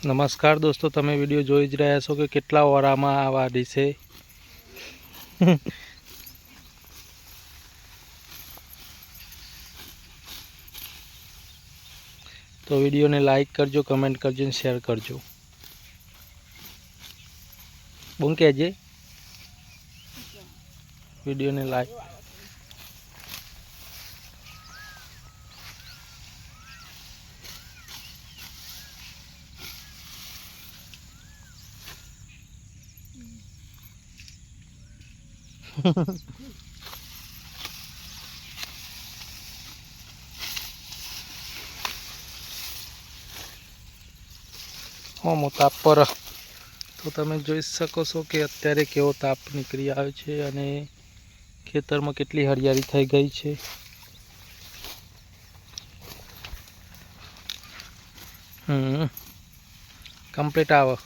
નમસ્કાર દોસ્તો તમે વીડિયો જોઈ જ રહ્યા છો કે કેટલા ઓરામાં આ વાડી છે? તો વિડીયોને લાઈક કરજો કમેન્ટ કરજો અને શેર કરજો. બું કહેજે. વિડીયોને લાઈક. હોમો તાપ પર. તો તમે જોઈ શકો છો કે અત્યારે કેવો તાપ નીકળી આવ્યો છે અને ખેતરમાં કેટલી હરિયાળી થઈ ગઈ છે. હમ. કમ્પ્લીટ આવે.